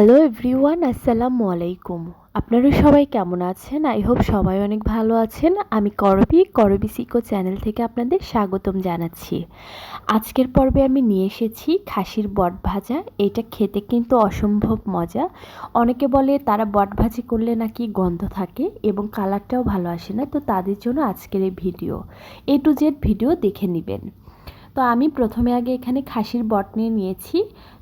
Hello everyone আসসালামু আলাইকুম। আপনারা সবাই কেমন আছেন? আই হোপ সবাই অনেক ভালো আছেন। আমি করবি করবি সিকো চ্যানেল থেকে আপনাদের স্বাগতম জানাচ্ছি। আজকের পর্বে আমি নিয়ে এসেছি খাসির বট ভাজা। এটা খেতে কিন্তু অসম্ভব মজা। অনেকে বলে তারা বট ভাজি করলে নাকি গন্ধ থাকে এবং কালারটাও ভালো আসে না। তো তাদের জন্য আজকের এই video. A to Z video দেখে নেবেন। তো আমি প্রথমে আগে এখানে খাসির বট নিয়ে নিয়েছি।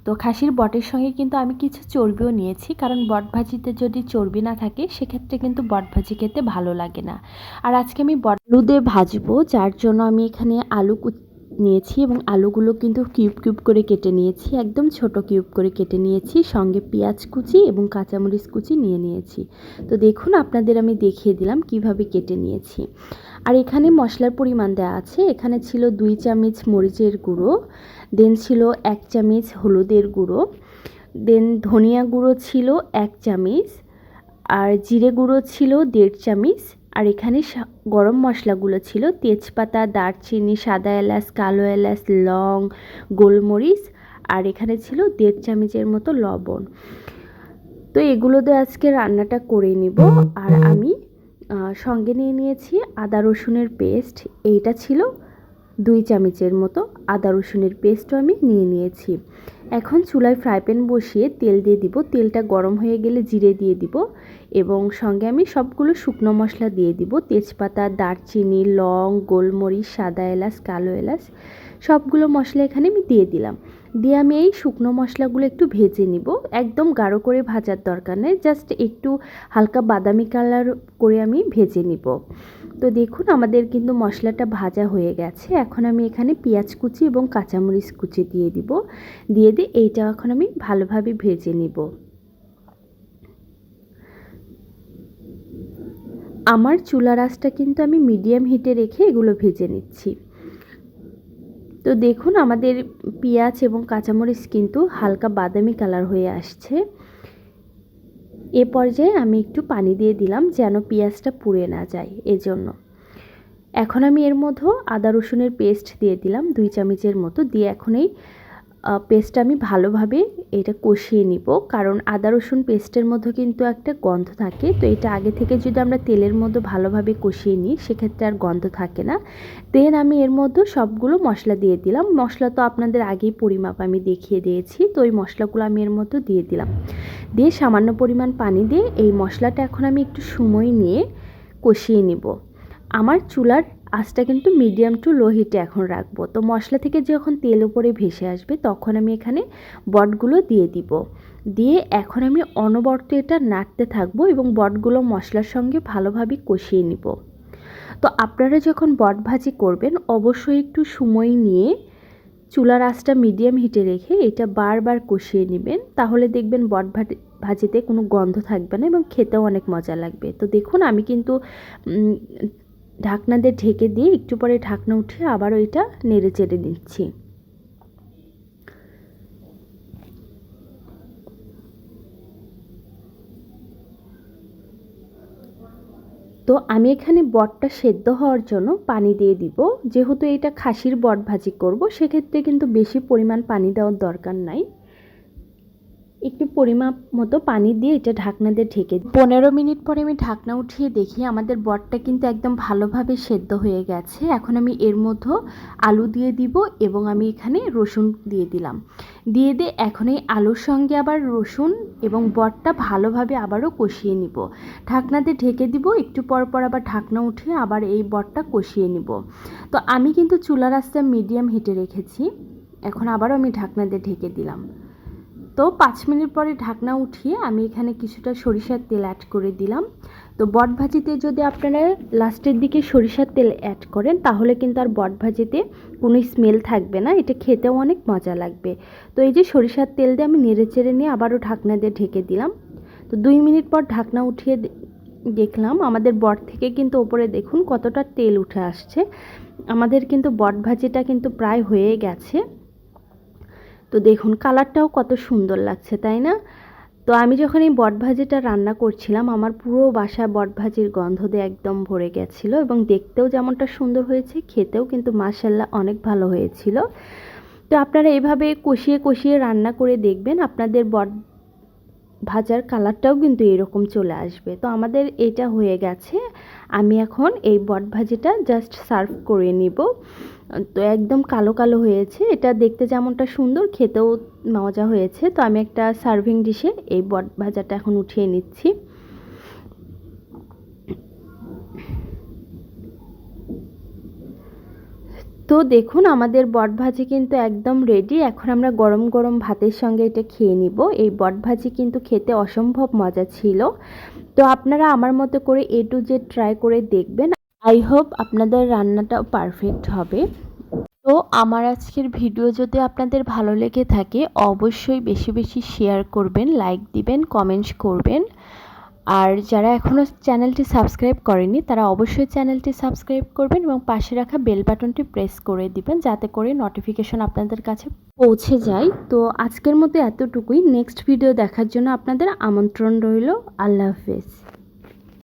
তো খাসির বটের সঙ্গে কিন্তু আমি কিছু চর্বিও নিয়েছি, কারণ বট ভাজিতে যদি চর্বি না থাকে, সেক্ষেত্রে কিন্তু বট ভাজি খেতে ভালো লাগে না। আর আজকে আমি বট আলু দিয়ে ভাজবো, যার জন্য আমি এখানে আলু নিয়েছি এবং আলুগুলো কিন্তু কিউব কিউব করে কেটে নিয়েছি, একদম ছোট কিউব করে কেটে নিয়েছি, সঙ্গে পেঁয়াজ কুচি এবং কাঁচামরিচ কুচি নিয়ে নিয়েছি। তো দেখুন, আপনাদের আমি দেখিয়ে দিলাম কীভাবে কেটে নিয়েছি। আর এখানে মশলার পরিমাণ দেওয়া আছে। এখানে ছিল দুই চামচ মরিচের গুঁড়ো, দেন ছিল এক চামচ হলুদের গুঁড়ো, দেন ধনিয়া গুঁড়ো ছিল এক চামচ, আর জিরে গুঁড়ো ছিল দেড় চামচ, আর এখানে গরম মশলাগুলো ছিল তেজপাতা, দারচিনি, সাদা এলাচ, কালো এলাচ, লং, গোলমরিচ, আর এখানে ছিল দেড় চামচের মতো লবণ। তো এগুলো দিয়ে আজকে রান্নাটা করে নিব। আর আমি সঙ্গে নিয়ে নিয়েছি আদা রসুনের পেস্ট। এইটা ছিল দুই চামচের মতো আদা রসুনের পেস্টও আমি নিয়ে নিয়েছি। এখন চুলায় ফ্রাই প্যান বসিয়ে তেল দিয়ে দিব। তেলটা গরম হয়ে গেলে জিরে দিয়ে দিব এবং সঙ্গে আমি সবগুলো শুকনো মশলা দিয়ে দিব। তেজপাতা, দারচিনি, লং, গোলমরিচ, সাদা এলাচ, কালো এলাচ, সবগুলো মশলা এখানে আমি দিয়ে দিলাম। দিয়ে আমি এই শুকনো মশলাগুলো একটু ভেজে নিব। একদম গাঢ় করে ভাজার দরকার নেই জাস্ট একটু হালকা বাদামি কালার করে আমি ভেজে নিব। তো দেখুন, আমাদের কিন্তু মশলাটা ভাজা হয়ে গেছে। এখন আমি এখানে পেঁয়াজ কুচি এবং কাঁচামরিচ কুচি দিয়ে দিব। দিয়ে দিয়ে এইটা এখন আমি ভালোভাবে ভেজে নিব। আমার চুলা রাসটা কিন্তু আমি মিডিয়াম হিটে রেখে এগুলো ভেজে নিচ্ছি। তো দেখুন, আমাদের পেঁয়াজ এবং কাঁচামরিচ কিন্তু হালকা বাদামি কালার হয়ে আসছে। এ পর্যায়ে আমি একটু পানি দিয়ে দিলাম যেন পেঁয়াজটা পুড়ে না যায় এজন্য। এখন আমি এর মধ্যে আদা রসুনের পেস্ট দিয়ে দিলাম, দুই চামচের মতো। দিয়ে এখন এই পেস্টটা আমি ভালোভাবে এটা কষিয়ে নিব। কারণ আদা, রসুন পেস্টের মধ্যে কিন্তু একটা গন্ধ থাকে। তো এটা আগে থেকে যদি আমরা তেলের মধ্যে ভালোভাবে কষিয়ে নিই, সেক্ষেত্রে আর গন্ধ থাকে না। দেন আমি এর মধ্যে সবগুলো মশলা দিয়ে দিলাম। মশলা তো আপনাদের আগেই পরিমাপ আমি দেখিয়ে দিয়েছি। তো ওই মশলাগুলো আমি এর মধ্যে দিয়ে দিলাম। দিয়ে সামান্য পরিমাণ পানি দিয়ে এই মশলাটা এখন আমি একটু সময় নিয়ে কষিয়ে নিব। আমার চুলার আঁচটা কিন্তু মিডিয়াম টু লো হিটে এখন রাখব। তো মশলা থেকে যখন তেল উপরে ভেসে আসবে, তখন আমি এখানে বটগুলো দিয়ে দিব। দিয়ে এখন আমি অনবর্ত এটা নাড়তে থাকব এবং বটগুলো মশলার সঙ্গে ভালোভাবে কষিয়ে নিব। তো আপনারা যখন বট ভাজি করবেন, অবশ্যই একটু সময় নিয়ে চুলার আঁচটা মিডিয়াম হিটে রেখে এটা বারবার কষিয়ে নেবেন। তাহলে দেখবেন বট ভাজিতে কোনো গন্ধ থাকবে না এবং খেতেও অনেক মজা লাগবে। তো দেখুন, আমি কিন্তু ঢাকনা দিয়ে ঢেকে দিয়ে একটু পরে ঢাকনা উঠিয়ে আবারও এটা নেড়ে চেড়ে নিচ্ছি। তো আমি এখানে বটটা সেদ্ধ হওয়ার জন্য পানি দিয়ে দিব। যেহেতু এটা খাসির বট ভাজি করব, সেক্ষেত্রে কিন্তু বেশি পরিমাণ পানি দেওয়ার দরকার নাই। একটু পরিমাপ মতো পানি দিয়ে এটা ঢাকনা দিয়ে ঢেকে পনেরো মিনিট পরে আমি ঢাকনা উঠিয়ে দেখি আমাদের বটটা কিন্তু একদম ভালোভাবে সেদ্ধ হয়ে গেছে। এখন আমি এর মধ্যে আলু দিয়ে দিব এবং আমি এখানে রসুন দিয়ে দিলাম। দিয়ে দিয়ে এখন এই আলুর সঙ্গে আবার রসুন এবং বটটা ভালোভাবে আবারও কষিয়ে নিব। ঢাকনা দিয়ে ঢেকে দিব, একটু পর পর আবার ঢাকনা উঠিয়ে আবার এই বটটা কষিয়ে নিব। তো আমি কিন্তু চুলা রাস্তা মিডিয়াম হিটে রেখেছি। এখন আবারও আমি ঢাকনা দিয়ে ঢেকে দিলাম। তো পাঁচ মিনিট পরে ঢাকনা উঠিয়ে আমি এখানে কিছুটা সরিষার তেল অ্যাড করে দিলাম। তো বট ভাজিতে যদি আপনারা লাস্টের দিকে সরিষার তেল অ্যাড করেন, তাহলে কিন্তু আর বট ভাজিতে কোনো স্মেল থাকবে না। এটা খেতেও অনেক মজা লাগবে। তো এই যে সরিষার তেল দিয়ে আমি নেড়ে চেড়ে নিয়ে আবারও ঢাকনা দিয়ে ঢেকে দিলাম। তো দুই মিনিট পর ঢাকনা উঠিয়ে দেখলাম আমাদের বট থেকে কিন্তু ওপরে দেখুন কতটা তেল উঠে আসছে। আমাদের কিন্তু বট ভাজিটা কিন্তু প্রায় হয়ে গেছে। তো দেখুন, কালারটাও কত সুন্দর লাগছে, তাই না? তো আমি যখন এই বটভাজিটা রান্না করছিলাম, আমার পুরো বাসা বটভাজির গন্ধ দিয়ে একদম ভরে গেছিল এবং দেখতেও যেমনটা সুন্দর হয়েছে, খেতেও কিন্তু মাসাল্লাহ অনেক ভালো হয়েছিল। তো আপনারা এভাবে কষিয়ে কষিয়ে রান্না করে দেখবেন, আপনাদের বট ভাজার কালারটাও কিন্তু এরকম চলে আসবে। তো আমাদের এটা হয়ে গেছে। আমি এখন এই বট ভাজিটা জাস্ট সার্ভ করে নিব। তো একদম কালো কালো হয়েছে। এটা দেখতে যেমনটা সুন্দর, খেতেও মজা হয়েছে। তো আমি একটা সার্ভিং ডিশে এই বট ভাজাটা এখন উঠিয়ে নিচ্ছি। তো দেখুন, আমাদের বট ভাজি কিন্তু একদম রেডি এখন আমরা গরম গরম ভাতের সঙ্গে এটা খেয়ে নিব। এই বট ভাজি কিন্তু খেতে অসম্ভব মজা ছিল। তো আপনারা আমার মতো করে এ টু জেড ট্রাই করে দেখবেন। আই হোপ আপনাদের রান্নাটাও পারফেক্ট হবে। তো আমার আজকের ভিডিও যদি আপনাদের ভালো লেগে থাকে, অবশ্যই বেশি বেশি শেয়ার করবেন লাইক দিবেন কমেন্টস করবেন। আর যারা এখনও চ্যানেলটি সাবস্ক্রাইব করেনি তারা অবশ্যই চ্যানেলটি সাবস্ক্রাইব করবেন এবং পাশে রাখা বেল বাটনটি প্রেস করে দিবেন যাতে করে নোটিফিকেশন আপনাদের কাছে পৌঁছে যায়। তো আজকের মতো এতটুকুই। নেক্সট ভিডিও দেখার জন্য আপনাদের আমন্ত্রণ রইল। আল্লাহ হাফেজ।